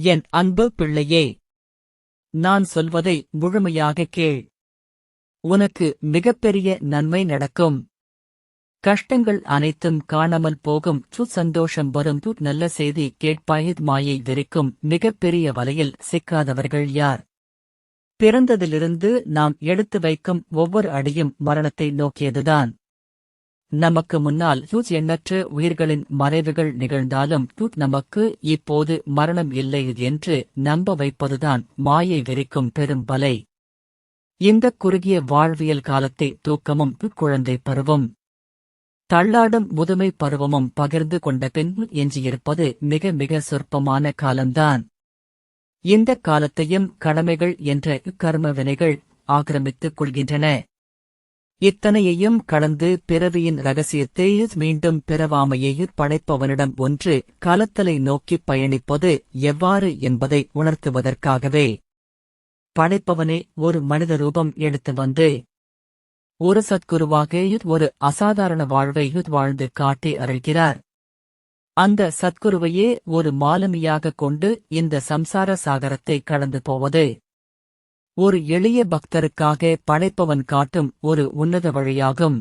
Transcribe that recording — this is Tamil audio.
என் அன்பு பிள்ளையே நான் சொல்வதை முழுமையாக கேள். உனக்கு மிகப்பெரிய நன்மை நடக்கும். கஷ்டங்கள் அனைத்தும் காணாமல் போகும். சு சந்தோஷம் வரும். து நல்ல செய்தி கேட்பாயத் மாயை வெறிக்கும். மிகப்பெரிய வலையில் சிக்காதவர்கள் யார்? பிறந்ததிலிருந்து நாம் எடுத்து வைக்கும் ஒவ்வொரு அடியும் மரணத்தை நோக்கியதுதான். நமக்கு முன்னால் ஹியூஜ் எண்ணற்ற உயிர்களின் மறைவுகள் நிகழ்ந்தாலும் ஹியூட் நமக்கு இப்போது மரணம் இல்லை என்று நம்ப வைப்பதுதான் மாயை வெறிக்கும் பெரும் பலை இந்த குறுகிய வாழ்வியல் காலத்தை தூக்கமும் குழந்தை பருவம் தள்ளாடும் முதுமை பருவமும் பகிர்ந்து கொண்ட பின் எஞ்சியிருப்பது மிக மிக சொற்பமான காலம்தான். இந்த காலத்தையும் கடமைகள் என்ற கர்ம வினைகள் ஆக்கிரமித்துக் கொள்கின்றன. இத்தனையையும் கலந்து பிறவியின் ரகசியத்தை மீண்டும் பிறவாமையை படைப்பவனிடம் ஒன்று காலத்தலை நோக்கிப் பயணிப்பது எவ்வாறு என்பதை உணர்த்துவதற்காகவே. படைப்பவனே ஒரு மனித ரூபம் எடுத்து வந்து ஒரு சத்குருவாக ஒரு அசாதாரண வாழ்வை வாழ்ந்து காட்டி அருள்கிறார். அந்த சத்குருவையே ஒரு மாலுமியாக கொண்டு இந்த சம்சார சாகரத்தை கடந்து போவது. ஒரு எளிய பக்தருக்காக படைப்பவன் காட்டும் ஒரு உன்னத வழியாகும்.